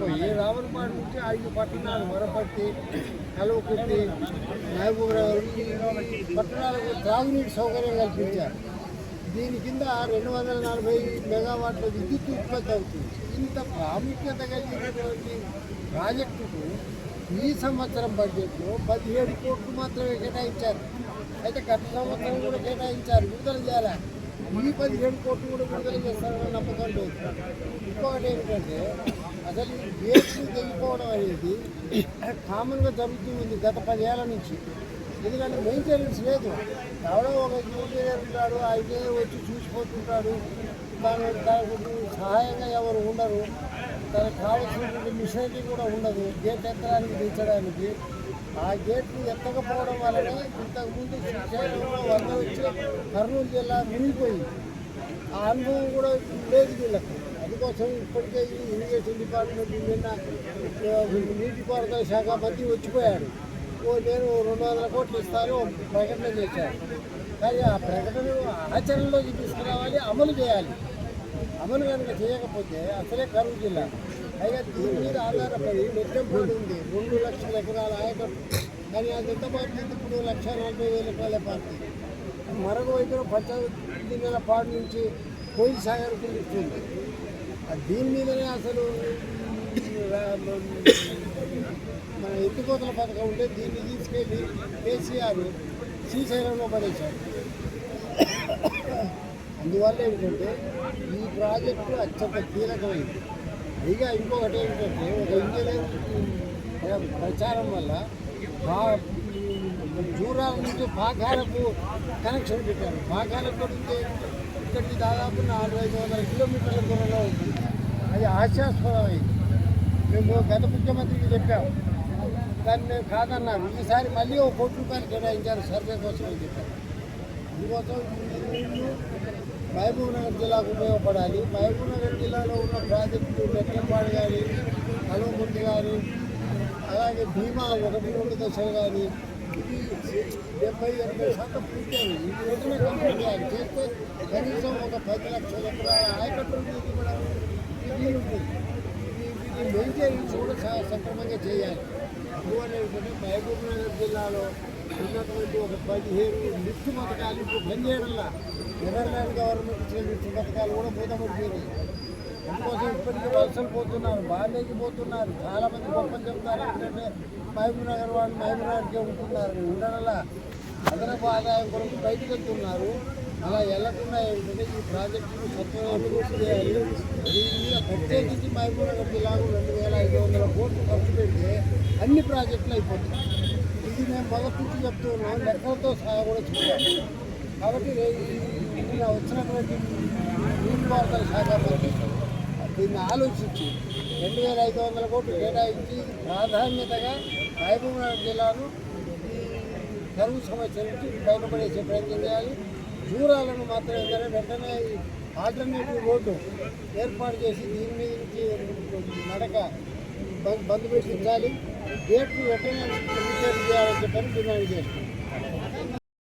పోయి రావణపాడు నుంచి ఐదు పట్టణాలు వరపట్టి కలువకుర్తి మహబూబ్నగర్ పట్టణాలకు త్రాగునీటి సౌకర్యం కల్పించారు. దీని కింద రెండు వందల నలభై మెగావాట్ల విద్యుత్ ఉత్పత్తి అవుతుంది. ఇంత ప్రాముఖ్యత కలిగినటువంటి ప్రాజెక్టుకు ఈ సంవత్సరం బడ్జెట్లో పదిహేడు కోట్లు మాత్రమే కేటాయించారు. అయితే గత సంవత్సరం కూడా కేటాయించారు. విడుదల చేయాలి? ఈ పదిహేడు కోట్లు కూడా విడుదల చేస్తారని నమ్మకం లేదు ఇంకొకటి ఏమిటంటే అసలు ఈ గేట్లు తెగిపోవడం అనేది కామన్గా జరుగుతూ ఉంది గత పదేళ్ళ నుంచి. ఎందుకంటే మెయింటెనెన్స్ లేదు. ఎవడో ఒక ఇంజనీర్ ఉంటాడు అయితే వచ్చి చూసిపోతుంటాడు. దాని దానికి సహాయంగా ఎవరు ఉండరు. దానికి కావాల్సినటువంటి మిషనరీ కూడా ఉండదు. గేట్ ఎత్తడానికి దించడానికి ఆ గేట్లు ఎత్తకపోవడం వలన ఇంతకుముందు శ్రీశైలంలో వరద వచ్చి కర్నూలు జిల్లా మునిగిపోయింది. ఆ అనుభవం కూడా లేదు వీళ్ళకి. అందుకోసం ఇప్పటికే ఈ ఇరిగేషన్ డిపార్ట్మెంట్ నిన్న నీటిపారుదల శాఖ మంత్రి వచ్చిపోయాడు. ఓ నేను రెండు వందల కోట్లు ఇస్తాను ప్రకటన చేశాను కానీ ఆ ప్రకటన ఆచరణలోకి తీసుకురావాలి అమలు చేయాలి. అమలు కనుక చేయకపోతే అసలే కరువు జిల్లా. పైగా దీని మీద ఆధారపడి నెట్టంపాడు ఉంది రెండు లక్షల ఎకరాల ఆయకట్టు. కానీ అది ఎంత పడుతుంది ఇప్పుడు లక్ష నలభై వేల ఎకరాలే పార్టీ మరొక వైపున పంచాయతీ నెల పాడు నుంచి కోయిల్ సాగర్కు ఇస్తుంది. దీని మీదనే అసలు మన ఎత్తుకోతల పథకం ఉంటే దీన్ని తీసుకెళ్ళి కేసీఆర్ శ్రీశైలంలో పడేశారు. అందువల్ల ఏంటంటే ఈ ప్రాజెక్టు అత్యంత కీలకమైంది. ఇక ఇంకొకటి ఏంటంటే ఒక ఇంజనీర్ ప్రచారం వల్ల దూరాల నుంచి పాకాలకు కనెక్షన్ పెట్టారు. పాకాలకు నుంచి ఇక్కడికి దాదాపు నాలుగు ఐదు వందల కిలోమీటర్ల దూరంలో ఉంది. అది హాస్యాస్పదమైంది. మేము గత ముఖ్యమంత్రికి చెప్పాము దాన్ని మేము కాదన్నారు. ఈసారి మళ్ళీ ఒక కోటి రూపాయలు కేటాయించారు సర్వే కోసం అని చెప్పారు. అందుకోసం మహబూబ్ నగర్ జిల్లాకు ఉపయోగపడాలి. మహబూబ్ నగర్ జిల్లాలో ఉన్న ప్రాజెక్టు నెట్టంపాడు కానీ కలువకుంటి కానీ అలాగే భీమా ఒకటి రెండు దశలు కానీ ఇది డెబ్బై ఎనభై శాతం పూర్తయింది ఈ వెంటనే కంప్లీట్ చేయాలి. చేస్తే కనీసం ఒక పది లక్షల ఎకరాల ఆయకట్టు ఇది కూడా వీలుంటుంది ఈ- మెయింటెనెన్స్ కూడా సక్రమంగా చేయాలి. అందువల్ల ఏంటంటే మహబూబ్ నగర్ జిల్లాలో ఉన్నటువంటి ఒక పదిహేను లిఫ్ట్ పథకాలు ఇప్పుడు పనిచేయడంలా నెదర్లాండ్ గవర్నమెంట్ ఇచ్చిన లిఫ్ట్ పథకాలు కూడా మూతపడిపోయినాయి అందుకోసం ఇప్పటికీ వలసలు పోతున్నారు బాండేకి పోతున్నారు. చాలామంది గొప్పలు చెప్తారు ఎందుకంటే మహబూబ్ నగర్ వాళ్ళు మహబూబ్ నగర్కే ఉంటున్నారు ఉండడంలా. అదనపు ఆదాయం కొరకు బయటకు వెళ్తున్నారు అలా వెళ్ళకుండా ఏంటంటే ఈ ప్రాజెక్టును సత్వరం చేయాలి. దీని మీద ప్రత్యేకించి మహబూబ్ నగర్ జిల్లాకు రెండు వేల ఐదు వందల కోట్లు ఖర్చు పెడితే అన్ని ప్రాజెక్టులు అయిపోతున్నాయి ఇది మేము మొదటి నుంచి చెప్తున్నాం లెక్కలతో సహా కూడా చెప్పాము కాబట్టి రే- నిన్న వచ్చినటువంటి నీటిపారుదల శాఖ మంత్రి దీన్ని ఆలోచించి రెండు వేల ఐదు వందల కోట్లు కేటాయించి ప్రాధాన్యతగా మహబూబ్నగర్ జిల్లాను ఈ కరువు సమస్య నుంచి బయటపడేసే ప్రయత్నం చేయాలి. దూరాలను మాత్రం ఏంటంటే వెంటనే ఆల్టర్నేటివ్ రోడ్డు ఏర్పాటు చేసి దీని మీద నుంచి నడక బంద్ బంద్ పెట్టించాలి. గేట్లు వెంటనే రిపేర్ చేయాలని చెప్పని డిమాండ్ చేస్తున్నాం